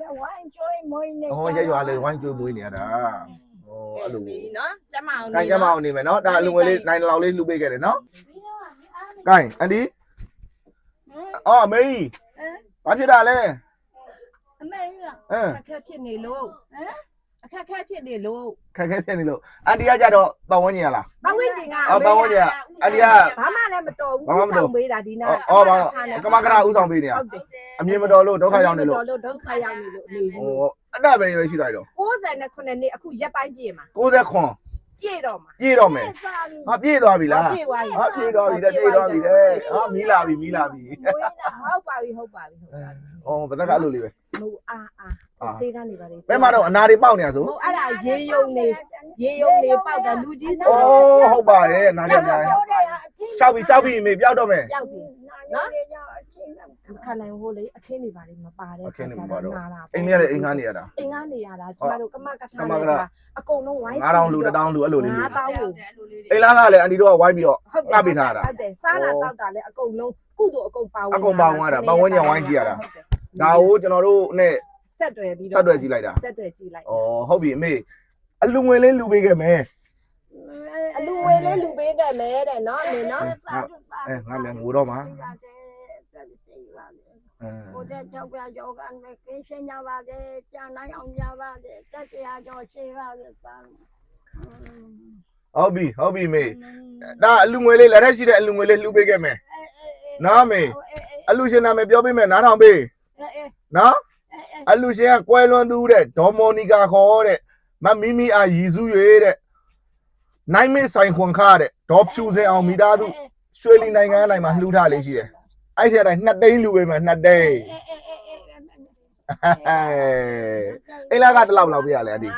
လည်းဝိုင်းကျွေးမွေးနေဟောရက်ရွာလေးဝိုင်းကျွေးမွေးနေရတာဟောအဲ့လိုနော်ကျမအောင်ကိုင်ကြမအောင်နေမယ်နော်ဒါအလူငွေလေးနိုင်လောက်လေးလှူပေးခဲ့တယ်နော်ကိုင်အန်ဒီအော်အမေကြီးဘာဖြစ်တာလဲအမေကအင်းအခက်ဖြစ်နေလို့ဟမ်အခက်ခက်ဖြစ်နေလို့ခက်ခဲဖြစ်နေလို့အန်ဒီကကြတော့ပတ်ဝန်းကျင်ရလားဘဝင်းကျင်ကအော်ပတ်ဝန်းကျင်ကအန်ဒီကဘာမှလည်းမတော်ဘူးဘာမှမတော်ဆောင်ပေးတာဒီနာအော်ဘာကမကရာဥဆောင်ပေးနေရဟုတ်တယ် အမြင်မတော်လို့ဒုက္ခရောက်နေလို့လို့ဒုက္ခရောက်နေလို့နေဟောအဲ့ဒါပဲပဲရှိလိုက်တော့69နှစ်အခုရက်ပိုင်းပြည့်မှာ60ခွန်ပြည့်တော့မှာပြည့်တော့မယ်စားပြီးဟာပြည့်သွားပြီလားပြည့်သွားပြီဟာပြည့်သွားပြီတဲ့ပြည့်သွားပြီတဲ့ဟာမီးလာပြီမီးလာပြီမွေးတာဟုတ်ပါပြီဟုတ်ပါပြီဟုတ်ပါပြီအော်ဘယ်သက်ကအဲ့လိုလေးပဲမဟုတ်အာအာစေးကနေပါလေဘယ်မှာတော့အနာတွေပေါက်နေရဆိုဟုတ်အဲ့ဒါရေယုံနေရေယုံနေပေါက်တာလူကြီးဆိုအိုးဟုတ်ပါရဲ့နားကြများချောက်ပြီချောက်ပြီမေပြောက်တော့မယ်ရောက်ပြီနော် ရေကြောအချင်းနဲ့ခဏနိုင်ဟိုလေအခင်းနေပါလေမပါတဲ့အခင်းနေမပါတော့နာတာအိမ်ကြီးကလည်းအိမ်ငားနေရတာအိမ်ကနေရတာကျမတို့ကမကထားကမကထအကုန်လုံးဝိုင်း9000လူ1000လူအဲ့လိုလေးလူ9000ကိုအိမ်လားကလည်းအန်တီတို့ကဝိုင်းပြီးတော့ငှပေးထားတာဟုတ်တယ်စားတာတောက်တာလည်းအကုန်လုံးကုသိုလ်အကုန်ပါဝင်အကုန်ပါဝင်ရတာပတ်ဝန်းကျင်ဝိုင်းကြည့်ရတာဒါကိုကျွန်တော်တို့နဲ့ဆက်တွယ်ပြီးဆက်တွယ်ကြည့်လိုက်တာဆက်တွယ်ကြည့်လိုက်ဩဟုတ်ပြီအမေအလူငွေလေးလူပေးခဲ့မယ်အလူဝေလေးလူပေးတယ်မဲတဲ့နော်အမေနော်အဲငါမြန်ငိုတော့မှာ အဲကိုတဲ့ကြောက်ပြကြောက်ကန်ပဲကင်းရှင်းကြပါစေကြာနိုင်အောင်ကြပါစေတက်တရားကြောရှိပါစေပါဟုတ်ပြီဟုတ်ပြီမေဒါအလူငွေလေးလက်ထက်ရှိတဲ့အလူငွေလေးလူပေးခဲ့မယ်နော်မေအလူရှင်နာမည်ပြောပေးမယ်နားထောင်ပေးနော်အလူရှင်ကကွဲလွန်သူတဲ့ဒေါ်မော်နီကာခေါ်တဲ့မမီမီအာရီစုရွေတဲ့နိုင်မေဆိုင်ခွန်ခတဲ့ဒေါ်ဖြူစင်အောင်မိသားစုရွှေလီနိုင်ငံတိုင်းမှာလှူထားလေးရှိတယ် အဲ့ဒီအတိုင်းနှစ်သိန်းလူပေးမယ်နှစ်သိန်းအိမ်လာကတစ်လောက်လောက်ပြရလဲအဒီ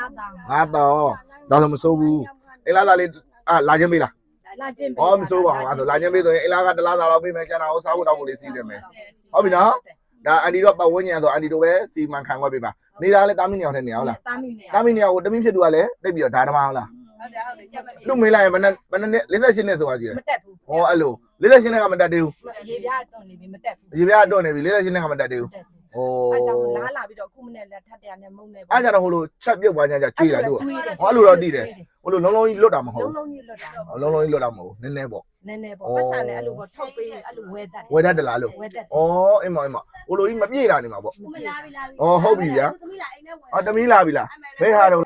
ငါတော့ဒါဆိုမစိုးဘူးအိမ်လာသားလေးအာလာခြင်းမေးလားလာခြင်း။အော်မစိုးပါဘူး။အဲ့ဒါဆိုလာညမေးဆိုရင်အလားကတလားသားတော့ပြင်မယ်ကျန်တာကိုစားဖို့တောက်ဖို့လေးစီးတယ်မယ်။ဟုတ်ပြီနော်။ဒါအန်ဒီတော့ပတ်ဝန်းကျင်ဆိုအန်ဒီတို့ပဲစီမံခံခွက်ပေးပါ။နေတာလည်းတာမီနေအောင်ထဲနေအောင်လားတာမီနေ။တာမီနေအောင်ကိုတမီဖြစ်သူကလည်းတိတ်ပြီးတော့ဒါဓမ္မအောင်လား ဟုတ်တယ်ဟုတ်တယ်ကြက်မ။လူမေးလိုက်ရင်မနဲ့မနဲ့58နဲ့ဆိုတာကြီးတယ်မတက်ဘူး။ဟောအဲ့လို58နဲ့ကမတက်သေးဘူးရေပြားတွန်နေပြီမတက်ဘူး။ရေပြားတော့နေပြီ58နဲ့ကမတက်သေးဘူးတက်ဘူး။ဟောအဲကြောင့်လားလာပြီးတော့ခုမနဲ့လက်ထပ်တရားနဲ့မုံနေအဲ့ကြတော့ဟိုလိုချက်ပြုတ်သွားကြကြကြွေးတာတို့ကျွေးတယ်ဟောအဲ့လိုတော့တည်တယ်။ဟိုလိုလုံးလုံးကြီးလွတ်တာမဟုတ်လုံးလုံးကြီးလွတ်တာဘူး။လုံးလုံးကြီးလွတ်တာမဟုတ်ဘူး။နည်းနည်းပေါ့နည်းနည်းပေါ့ပတ်စံလည်းအဲ့လိုပေါ့ထုတ်ပေးအဲ့လိုဝဲတတ်။ဝယ်တတ်တယ်လားလို့ဝဲတတ်။ဩအင်းမအင်းမဟိုလိုကြီးမပြေတာနေမှာပေါ့မလာပြီလာပြီ။ဩဟုတ်ပြီဗျာသမီးလာအိမ်နဲ့ဝင်။အော်တမီးလာပြီလား။ဘယ်ဟာတော့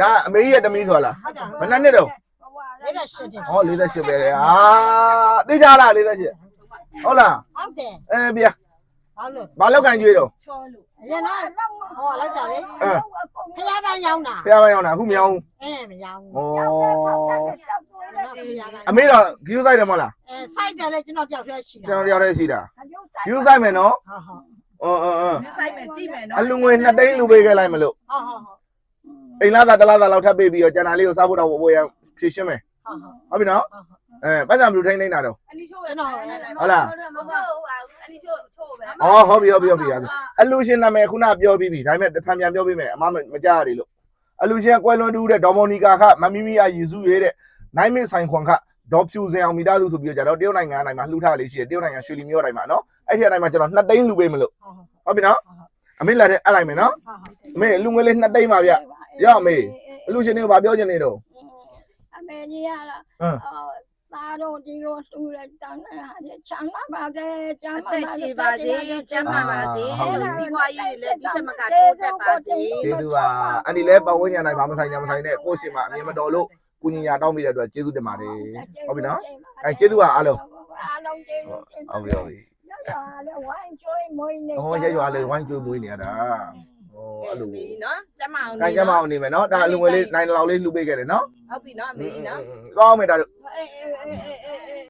ဒါအမေကြီးရဲ့တမီးဆိုတာလားဟုတ်တယ်ဘယ်နှစ်နှစ်တော့လေးတဲ့ရှစ်တယ်ဟော48ပဲလေအာသိကြလား48ဟုတ်လားဟုတ်တယ်အဲဗျာဘာလို့ဘာလောက်ကန်ကျွေးတော့ချောလို့ရနာဟောလိုက်တာလေခရပန်းရောင်းတာဖះမရောက်တာအခုမရောက်ဘူးအဲမရောင်းဩအမေတော့ဂီယူဆိုင်တယ်မဟုတ်လားအဲစိုက်တယ်လေကျွန်တော်ကြောက်ရရှိတာကျွန်တော်ရောက်တဲ့ရှိတာဂီယူဆိုင်မယ်နော်ဟုတ်ဟုတ်အော်အော်အော်ဒီဆိုင်မှာကြည့်မယ်နော်အလူငွေ2သိန်းလူပေးခဲ့လိုက်မလို့ဟုတ်ဟုတ်ဟုတ် အိမ်လာသားတလားသားလောက်ထပ်ပေးပြီးတော့ကျန်တာလေးကိုစားဖို့တော့ဝယ်ရဖြည့်ရှင်းမယ်ဟုတ်ဟုတ်ဟုတ်ပြီနော်အဲပတ်စံဘလူထိန်းနေတာတော့အနီချိုးကျွန်တော်ဟုတ်လားမဟုတ်ဘူးအနီချိုးချိုးပဲအော်ဟုတ်ပြီဟုတ်ပြီဟုတ်ပြီအလူရှင်နာမည်ခုနပြောပြီးပြီဒါပေမဲ့တစ်ဖန်ပြန်ပြောပေးမယ်အမမကြားရည်လို့အလူရှင်ကွယ်လွန်တူတဲ့ဒေါ်မော်နီကာခမမီမီယာယေစုရဲတဲ့နိုင်မင်းဆိုင်ခွန်ခဒေါ်ဖြူစင်အောင်မိသားစုဆိုပြီးတော့ကြတော့တရုတ်နိုင်ငံတိုင်းမှာလှူထားလေးရှိတယ်တရုတ်နိုင်ငံရွှေလီမြို့တိုင်းမှာနော်အဲ့ဒီအတိုင်းမှာကျွန်တော်2သိန်းလူပေးမလို့ဟုတ်ဟုတ်ဟုတ်ပြီနော်အမေလာတဲ့အလိုက်မယ်နော်ဟုတ်ဟုတ်အမေလူငွေလေး2သိန်းပါဗျ ရအမေအလူရှင်တွေကဘာပြောချင်နေတော့အမေကြီးရလားဟမ်အော်သားတို့ဒီလိုသူ့လက်တန်းနဲ့ဟာချမ်းသာပါစေချမ်းအသာသက်ပါစေရှိပါစေကျမ်းမာပါစေဟုတ်ပါဘူးစီးပွားရေးတွေလည်းဒီချက်မကတိုးတက်ပါစေကျေးဇူးပါအဲ့ဒီလဲပတ်ဝန်းကျင်တိုင်းဘာမဆိုင်ညာမဆိုင်နဲ့ကိုယ့်ရှင်မှာအမြင်မတော်လို့ကုညီညာတောင်းမိတဲ့အတွက်ကျေးဇူးတင်ပါတယ်ဟုတ်ပြီနော်အဲကျေးဇူးပါအားလုံးအားလုံးကျေးဇူးတင်ဟုတ်ပြီဟုတ်ပြီရရလေဝိုင်းကျွေးမွေးနေဟောရက်ရွာလေးဝိုင်းကျွေးမွေးနေရတာ ဟောအဲ့လိုနော်ကျမ်းမာအောင်ကိုင်ကြမအောင်နေမယ်နော်ဒါအလူငွေလေးနိုင်လောက်လေးလှူပေးခဲ့တယ်နော်ဟုတ်ပြီနော်အမေနော်ကောင်းမယ်ဒါတို့ အေးအေးအေးအေး